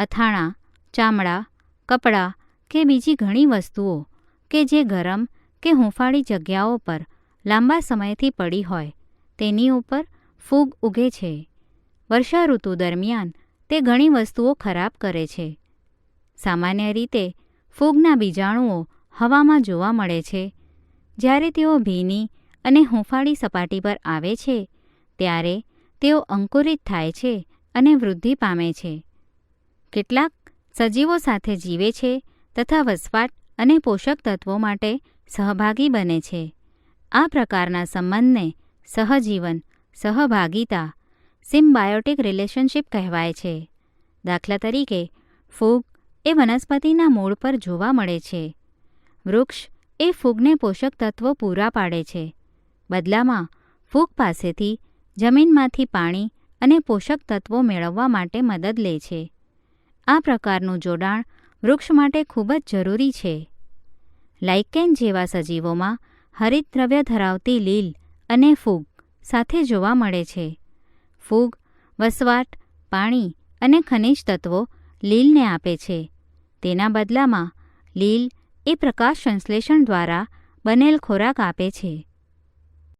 અથાણાં, ચામડા, કપડાં કે બીજી ઘણી વસ્તુઓ કે જે ગરમ કે હૂંફાળી જગ્યાઓ પર લાંબા સમયથી પડી હોય, તેની ઉપર ફૂગ ઉગે છે. વર્ષા ઋતુ દરમિયાન તે ઘણી વસ્તુઓ ખરાબ કરે છે. સામાન્ય રીતે ફૂગના બીજાણુઓ હવામાં જોવા મળે છે. જ્યારે તેઓ ભીની અને હૂંફાળી સપાટી પર આવે છે, ત્યારે તેઓ અંકુરિત થાય છે અને વૃદ્ધિ પામે છે. કેટલાક સજીવો સાથે જીવે છે તથા વસવાટ અને પોષક તત્વો માટે સહભાગી બને છે. આ પ્રકારના સંબંધને સહજીવન, સહભાગિતા, સિમ્બાયોટિક રિલેશનશિપ કહેવાય છે. દાખલા તરીકે, ફૂગ એ વનસ્પતિના મૂળ પર જોવા મળે છે. વૃક્ષ એ ફૂગને પોષક તત્વો પૂરા પાડે છે. બદલામાં, ફૂગ પાસેથી જમીનમાંથી પાણી અને પોષક તત્વો મેળવવા માટે મદદ લે છે. આ પ્રકારનું જોડાણ વૃક્ષ માટે ખૂબ જ જરૂરી છે. લાઇકેન જેવા સજીવોમાં હરિતદ્રવ્ય ધરાવતી લીલ અને ફૂગ સાથે જોવા મળે છે. ફૂગ, વસવાટ, પાણી અને ખનિજ તત્વો લીલને આપે છે. તેના બદલામાં લીલ એ પ્રકાશ સંશ્લેષણ દ્વારા બનેલ ખોરાક આપે છે.